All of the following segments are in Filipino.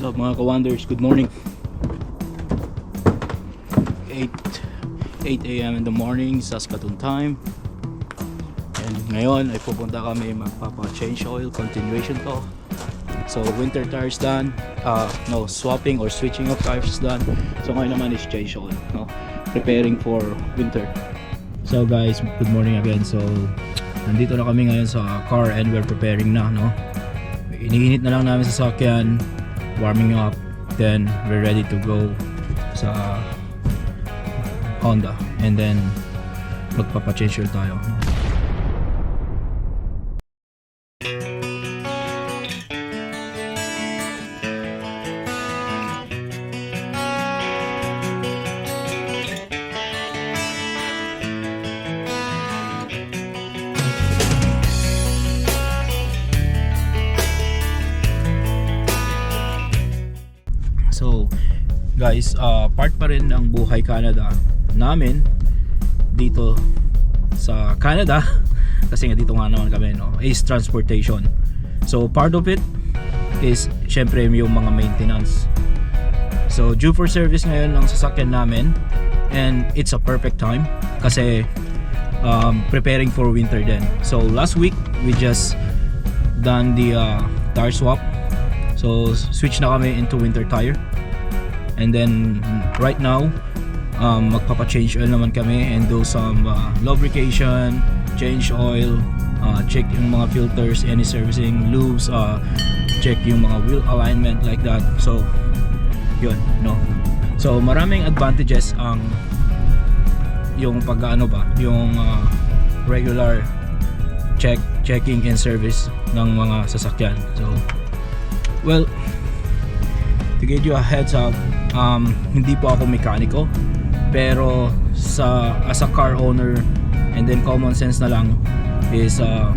What's up mga ka-wonders? Good morning. 8 8 a.m. in the morning, Saskatoon time. And ngayon ay pupunta kami magpapa-change oil, continuation to. So winter tires done, uh, no swapping or switching of tires done. So ngayon naman is change oil, no? Preparing for winter. So guys, good morning again. So nandito na kami ngayon sa car and we're preparing na, no? Iniinit na lang namin sa sakyan, warming up, then we're ready to go sa Honda and then magpapa-change oil tayo. Guys, uh, part pa rin ng buhay Canada namin dito sa Canada. Kasi nga dito nga naman kami no is transportation. So part of it is syempre yung mga maintenance. So due for service ngayon ang sasakyan namin and it's a perfect time kasi um, preparing for winter din. So last week we just done the uh, tire swap. So switch na kami into winter tire and then right now um, magpapa-change oil naman kami and do some uh, lubrication, change oil, uh, check yung mga filters, any servicing, lubes, uh, check yung mga wheel alignment like that. So, yun, no. So, maraming advantages ang yung pag-ano ba, yung uh, regular check, checking and service ng mga sasakyan. So, well, to give you a heads up, um, hindi po ako mekaniko pero sa as a car owner and then common sense na lang is uh,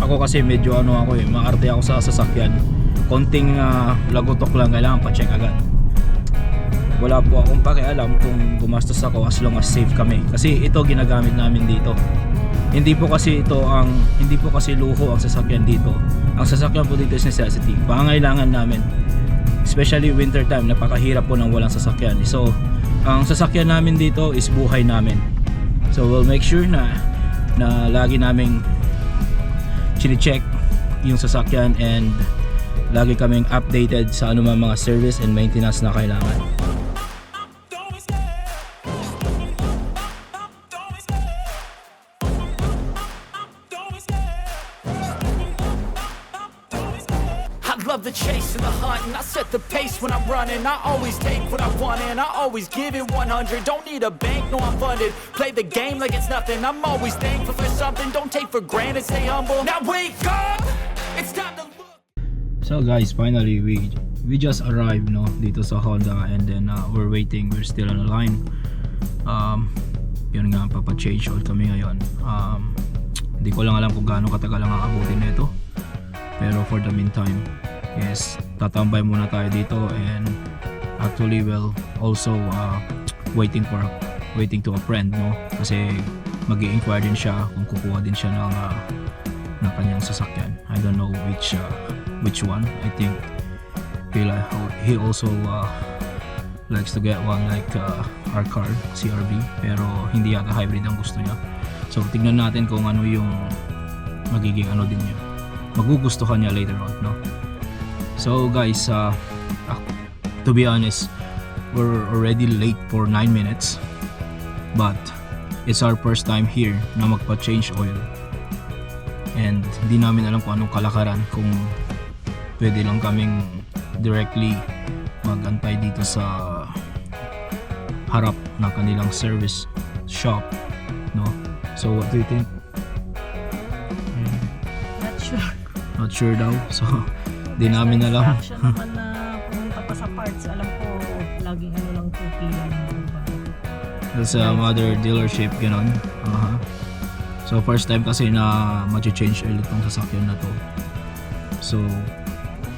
ako kasi medyo ano ako eh maarte ako sa sasakyan. Konting uh, lagotok lang kailangan pa-check agad. Wala po akong pakialam kung gumastos ako as long as safe kami. Kasi ito ginagamit namin dito. Hindi po kasi ito ang hindi po kasi luho ang sasakyan dito. Ang sasakyan po dito is necessity. Pangangailangan namin especially winter time napakahirap po ng walang sasakyan. So ang sasakyan namin dito is buhay namin. So we'll make sure na na lagi naming chine-check yung sasakyan and lagi kaming updated sa anumang mga service and maintenance na kailangan chase and the hunt, and I set the pace when I'm running. I always take what I want, and I always give it 100. Don't need a bank, no, I'm funded. Play the game like it's nothing. I'm always thankful for something. Don't take for granted, stay humble. Now wake up! It's time to look. So guys, finally we we just arrived no dito sa Honda and then uh, we're waiting, we're still on the line. Um yun nga papa-change oil kami ngayon. Um hindi ko lang alam kung gaano katagal ang aabutin nito. Pero for the meantime, yes, tatambay muna tayo dito and actually well also uh, waiting for waiting to a friend no kasi mag inquire din siya kung kukuha din siya ng uh, ng kanyang sasakyan. I don't know which uh, which one. I think he li- he also uh, likes to get one like uh, our car, CRV, pero hindi yata hybrid ang gusto niya. So tignan natin kung ano yung magiging ano din niya. Magugustuhan niya later on, no? So guys, uh, to be honest, we're already late for 9 minutes. But it's our first time here na magpa-change oil and hindi namin alam kung anong kalakaran kung pwede lang kaming directly magantay dito sa harap ng kanilang service shop no so what do you think Not sure. not sure daw so di namin alam. Siya naman na pumunta pa sa parts. Alam ko, laging ano lang 2K lang ba. sa mother dealership ganon Aha. so first time kasi na mag-change oil itong sasakyan na to. So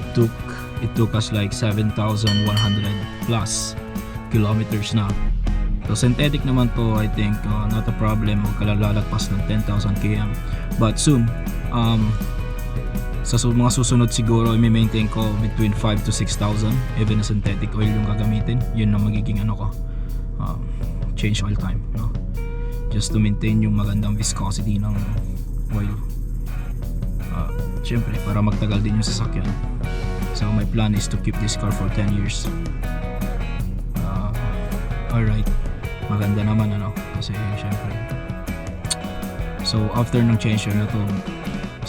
it took it took us like 7,100 plus kilometers na. So synthetic naman to I think uh, not a problem. Huwag ka lalagpas ng 10,000 km but soon um, sa su- mga susunod siguro i-maintain ko between 5 to 6,000 even na synthetic oil yung gagamitin. Yun ang magiging ano ko um, change oil time no? just to maintain yung magandang viscosity ng oil. Uh, syempre para magtagal din yung sasakyan. So my plan is to keep this car for 10 years. Uh, alright. Maganda naman ano? Kasi syempre. So after ng change na to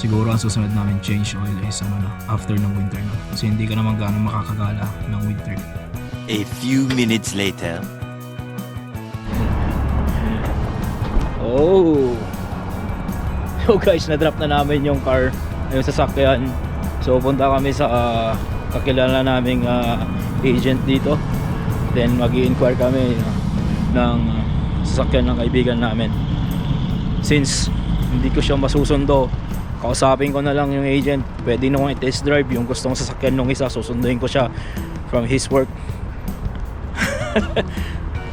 siguro ang susunod namin change oil is ano na after ng winter na kasi hindi ka naman gaano makakagala ng winter A few minutes later. Oh. So guys, na-drop na namin yung car, yung sasakyan. So punta kami sa ah, kakilala naming ah, agent dito. Then mag inquire kami ah, ng ah, sasakyan ng kaibigan namin. Since hindi ko siya masusundo, kausapin ko na lang yung agent. Pwede nung i-test drive yung gustong sasakyan nung isa, susunduin ko siya from his work.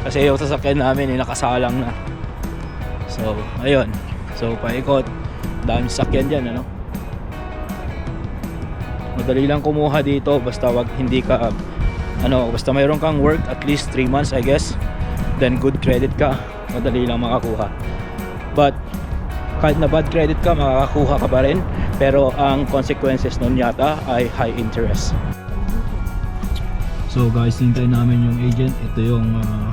Kasi yung sasakyan namin eh, nakasalang na. So, ayun. So, paikot. Dami sakyan dyan, ano? Madali lang kumuha dito basta wag hindi ka ano, basta mayroon kang work at least 3 months, I guess. Then good credit ka, madali lang makakuha. But kahit na bad credit ka, makakakuha ka pa rin. Pero ang consequences nun yata ay high interest. So guys, hintayin namin yung agent. Ito yung ah,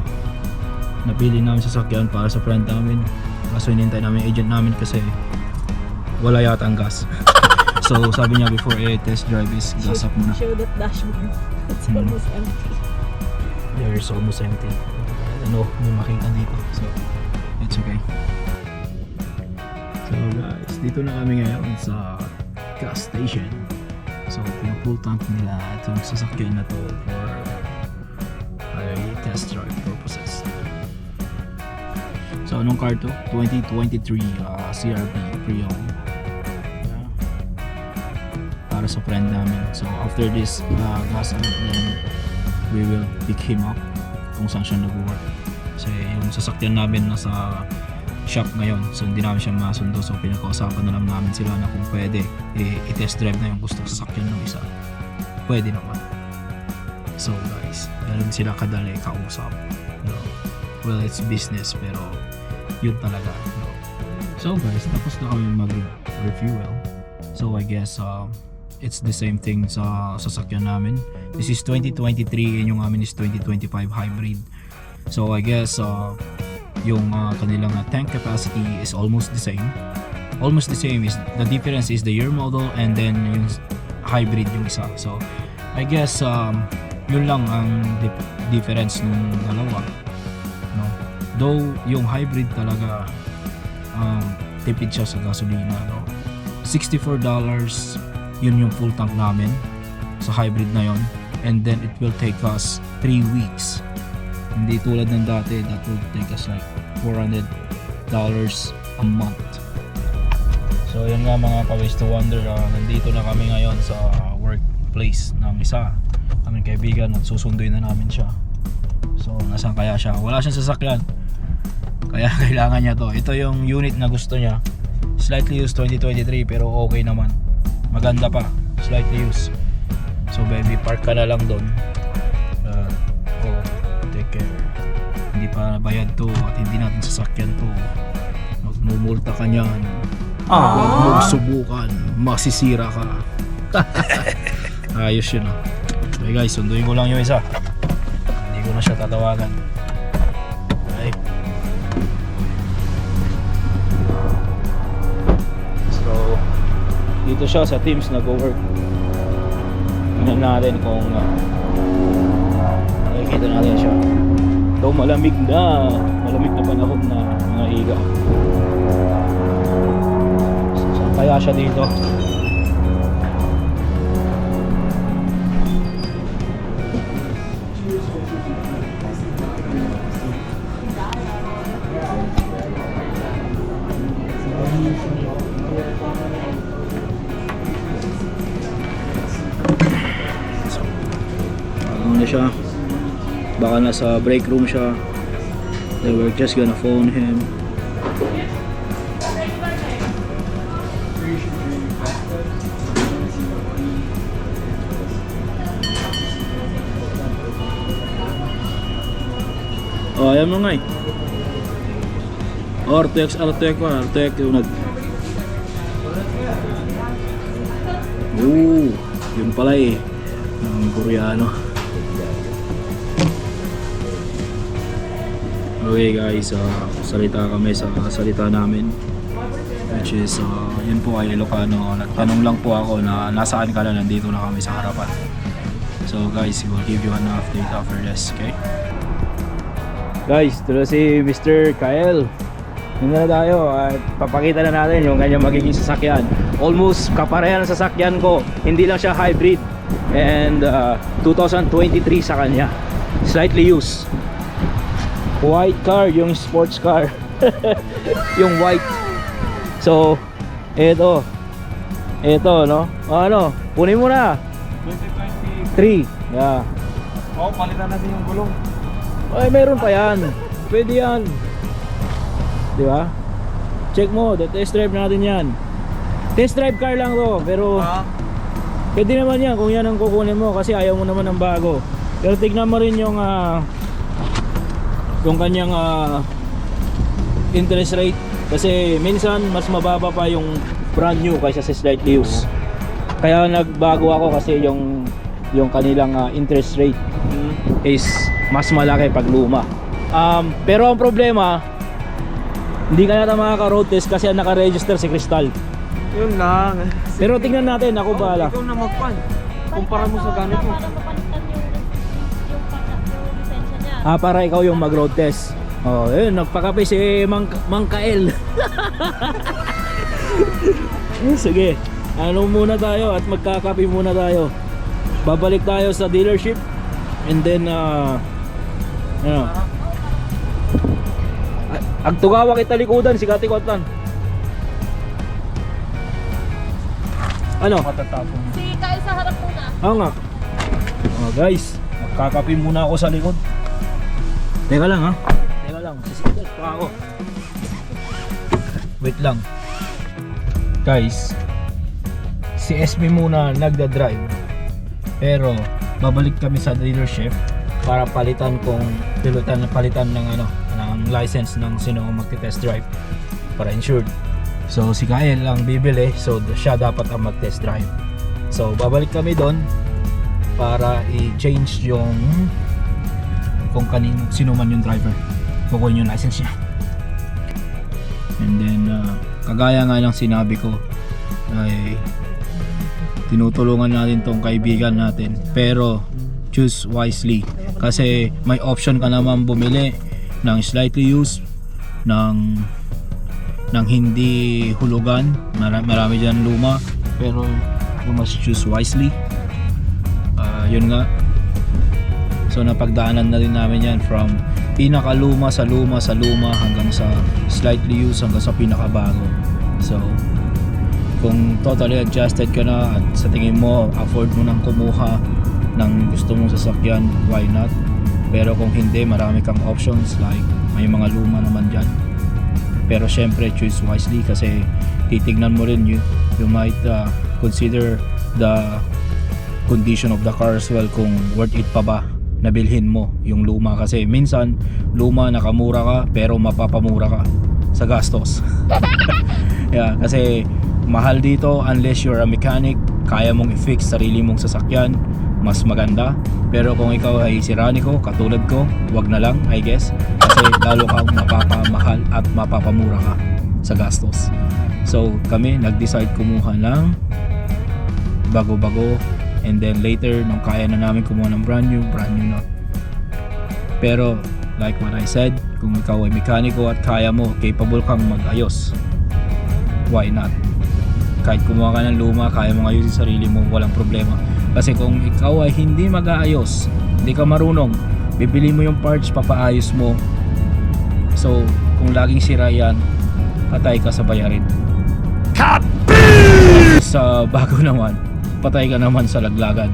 napili namin sasakyan para sa friend namin. Kaso hinintay namin yung agent namin kasi wala yata ang gas. so sabi niya before eh, test drive is gas up muna. Show that dashboard. It's Hmm. almost empty. There is almost empty. Ano, may makita dito. So, it's okay. So guys, dito na kami ngayon sa gas station. So, pinapull tank nila itong sasakyan na to for ay test drive purposes. So, anong car to? 2023 uh, CRV pre-owned. Yeah. Para sa friend namin. So, after this uh, gas out, then we will pick him up kung saan siya nag-work. Kasi yung sasakyan namin nasa shop ngayon. So hindi namin siya masundo. So pinag-uusapan na lang namin sila na kung pwede i- i-test drive na yung gusto sasakyan ng isa. Pwede naman. So guys, ganun sila kadali kausap. No? Well, it's business pero yun talaga. No? So guys, tapos na kami mag-refuel. So I guess uh, it's the same thing sa sasakyan namin. This is 2023 and yung amin is 2025 hybrid. So I guess uh, yung uh, kanilang uh, tank capacity is almost the same. Almost the same is the difference is the year model and then yung hybrid yung isa. So I guess um, yun lang ang dif- difference ng dalawa. No? Though yung hybrid talaga um, tipid siya sa gasolina. No? $64 yun yung full tank namin sa hybrid na yon and then it will take us 3 weeks hindi tulad ng dati that would take us like 400 dollars a month. So yun nga mga ka-ways to wonder ah, nandito na kami ngayon sa workplace ng isa aming kaibigan at susunduin na namin siya. So nasaan kaya siya? Wala siyang sasakyan. Kaya kailangan niya to. Ito yung unit na gusto niya. Slightly used 2023 pero okay naman. Maganda pa. Slightly used. So baby park ka na lang doon bayad to at hindi natin sasakyan to. Magmumulta ka niyan. Huwag mong subukan masisira ka. Ayos yun ah. Okay guys sunduin ko lang yung isa. Hindi ko na siya tatawagan. Okay. So dito siya sa Teams nag-work. Tingnan natin kung uh, nakikita natin siya Though malamig na, malamig na panahon na mga iga. So, saan kaya siya dito? So, ano na siya? Baka nasa break room siya. They were just gonna phone him. Oh, ayan mo nga eh. Oh, RTX, RTX pa, RTX yung nag... Oo, yun pala eh. Ng Koreano. Okay guys, ah, salita kami sa salita namin. Which is, ah, yun po ay Ilocano. Nagtanong lang po ako na nasaan ka na, nandito na kami sa harapan. So guys, we will give you an update after this, okay? Guys, na si Mr. Kyle. Yun na tayo at papakita na natin yung kanyang magiging sasakyan. Almost kaparehan ng sasakyan ko. Hindi lang siya hybrid. And uh, 2023 sa kanya. Slightly used. White car, yung sports car. yung white. So, eto. Eto, no? Ano? Kunin mo na. 3. Yeah. Oo, palitan natin yung gulong. Ay, meron pa yan. Pwede yan. Di ba? Check mo, the test drive natin yan. Test drive car lang to, pero Ha? pwede naman yan kung yan ang kukunin mo kasi ayaw mo naman ng bago. Pero tignan mo rin yung ah, yung kanyang ah, interest rate kasi minsan mas mababa pa yung brand new kaysa sa slightly used. Kaya nagbago ako kasi yung yung kanilang ah, interest rate is mas malaki pag luma. Um, pero ang problema, hindi ka nata makaka-road test kasi ang naka-register si Crystal. Yun lang. Pero tingnan natin, ako bahala. Ikaw na magpan. Kumpara mo sa ganito. Ah, para ikaw yung mag-road test. Oh, yun, nagpakape si Mang, Mang Kael. Eh, Sige, ano muna tayo at magkakape muna tayo. Babalik tayo sa dealership and then uh, ano, Ag- Agtugawa kita likudan si Kati Kotlan. Ano? Matatapon. Si Kyle sa harap muna. Oo nga. Oh, guys, magkakape muna ako sa likod. Teka lang ha. Teka lang, sisigat pa ako. Wait lang. Guys, si SB muna nagda-drive. Pero babalik kami sa dealership para palitan kung pilotan palitan ng ano ng license ng sino ang magte-test drive para insured. So si Kyle lang bibili so siya dapat ang mag-test drive. So babalik kami doon para i-change yung kung kanino sino man yung driver. Kukunin yung license niya. And then uh, kagaya nga ng sinabi ko ay tinutulungan natin tong kaibigan natin pero choose wisely kasi may option ka naman bumili ng slightly used ng ng hindi hulugan Mara- marami dyan luma pero you must choose wisely Ah, yun nga so napagdaanan na rin namin yan from pinakaluma sa luma sa luma hanggang sa slightly used hanggang sa pinakabago. So kung totally adjusted ka na at sa tingin mo afford mo nang kumuha ng gusto mong sasakyan why not? Pero kung hindi marami kang options like may mga luma naman dyan. Pero syempre choose wisely kasi titignan mo rin you, you might uh, consider the condition of the car as well kung worth it pa ba na bilhin mo yung luma. Kasi minsan luma nakamura ka pero mapapamura ka sa gastos. Yeah, kasi mahal dito unless you're a mechanic kaya mong i-fix sarili mong sasakyan mas maganda. Pero kung ikaw ay siraniko katulad ko wag na lang I guess. Kasi lalo kang mapapamahal at mapapamura ka sa gastos. So kami nag-decide kumuha ng bago-bago and then later nung kaya na namin kumuha ng brand new brand new na. Pero like what I said kung ikaw ay mekaniko at kaya mo capable kang mag-ayos. Why not? Kahit kumuha ka ng luma kaya mong ayusin sarili mo walang problema. Kasi kung ikaw ay hindi mag-aayos hindi ka marunong bibili mo yung parts papaayos mo. So kung laging sira yan patay ka sa bayarin. Sa bago naman patay ka naman sa laglagan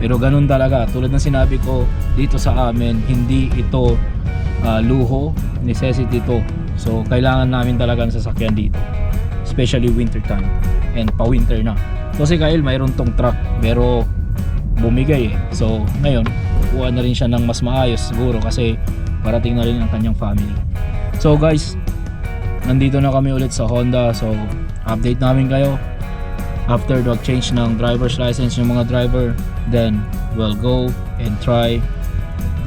pero ganun talaga tulad ng sinabi ko dito sa amin hindi ito ah, luho necessity to. So kailangan namin talaga ng sasakyan dito especially winter time and pa winter na. So si Kyle mayroon tong truck pero bumigay eh. So ngayon kuha na rin siya ng mas maayos siguro kasi parating na rin ang kanyang family. So guys, nandito na kami ulit sa Honda. So update namin kayo after the change ng driver's license yung mga driver. Then we'll go and try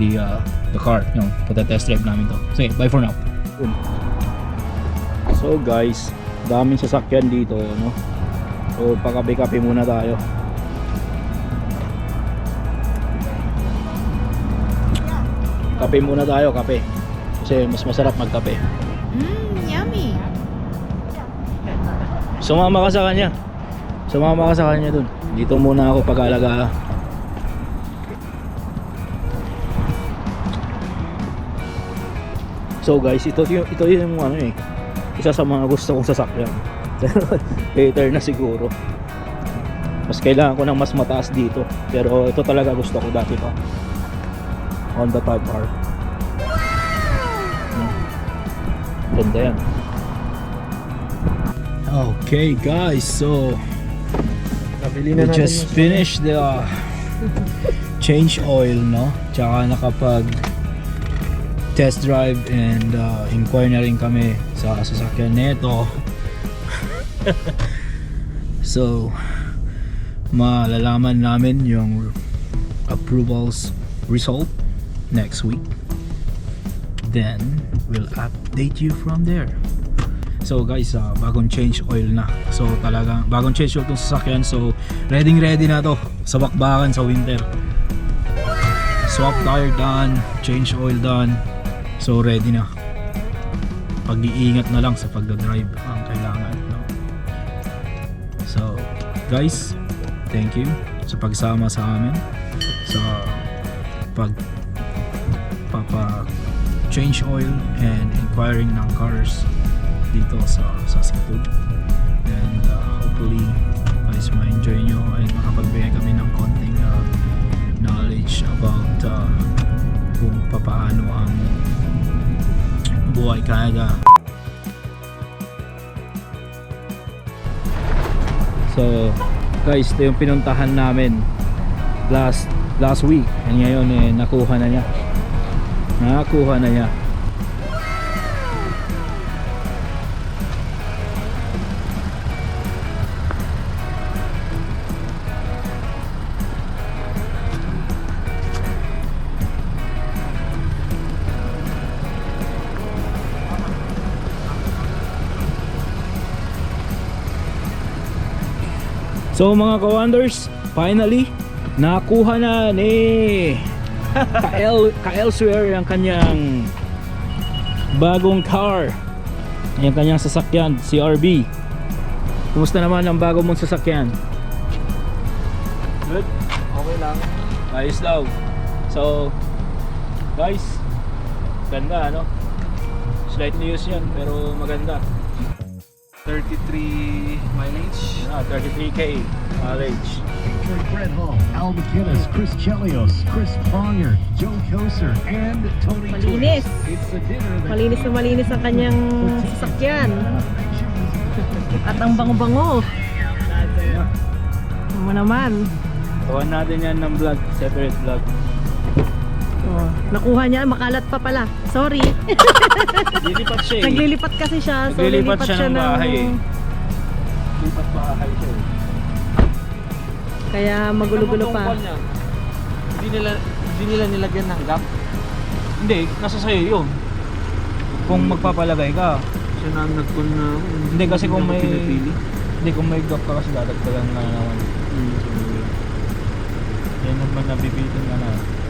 the uh, the car. Yung test drive namin to. So bye for now. So guys, daming sasakyan dito, no? So pakape-kape muna tayo. Kape muna tayo, kape. Kasi mas masarap magkape. Mmm, yummy. Sumama ka sa kanya. Sumama ka sa kanya dun. Dito muna ako pag-alaga. So guys, ito ito yung ano eh. Isa sa mga gusto kong sasakyan. Later na siguro. Mas kailangan ko ng mas mataas dito. Pero ito talaga gusto ko dati pa. Honda Type R. Hmm. Ganda yan. Okay guys, so Nabili we na natin just finished the uh, change oil, no? Tsaka nakapag test drive and uh, inquire na rin kami sa sasakyan nito. so, malalaman namin yung approvals result next week. Then, we'll update you from there. So guys, uh, bagong change oil na. So talagang bagong change oil tong sasakyan. So ready ready na to sa bakbakan sa winter. Swap tire done, change oil done. So ready na. Pag-iingat na lang sa pagdadrive ang kailangan. No? So guys, thank you sa pagsama sa amin sa pag papa change oil and inquiring ng cars dito sa sa Cebu. And uh, hopefully guys ma-enjoy nyo and makapagbigay kami ng konting uh, knowledge about uh, kung papaano ang buhay Canada. So guys, ito yung pinuntahan namin last last week and ngayon eh nakuha na niya. Nakakuha na niya. So mga ka-wonders, finally, nakuha na ni ka-El, ka-Elsewhere ang kanyang bagong car. Yung kanyang sasakyan, CRB. Kumusta naman ang bago mong sasakyan? Good? Okay lang. Ayos daw. So, guys, ganda ano? Slightly used yan, pero maganda. 33 mileage. Ah, 33k mileage. Featuring Fred Hall, Al McGinnis, Chris Chelios, Chris Pronger, Joe Koser, and Tony Malinis. Twist. It's a dinner that Malinis na malinis ang kanyang sasakyan. At ang bango-bango. Ano naman. Tuwan natin yan ng vlog, separate vlog. Oh, nakuha niya, makalat pa pala. Sorry. Lilipat siya eh. Naglilipat kasi siya. So Naglilipat lilipat siya ng bahay eh. Lipat bahay siya eh. Kaya magulo-gulo pa. tungkol niya, Hindi nila hindi nila nilagyan ng gap. Hindi, nasa sayo yun. Kung magpapalagay ka. Siya na ang nagkun na Hindi kasi kung may pinipili. hindi kung may gap ka kasi dadagdagan ka na naman. Hmm. Yan naman nabibitin ka natin.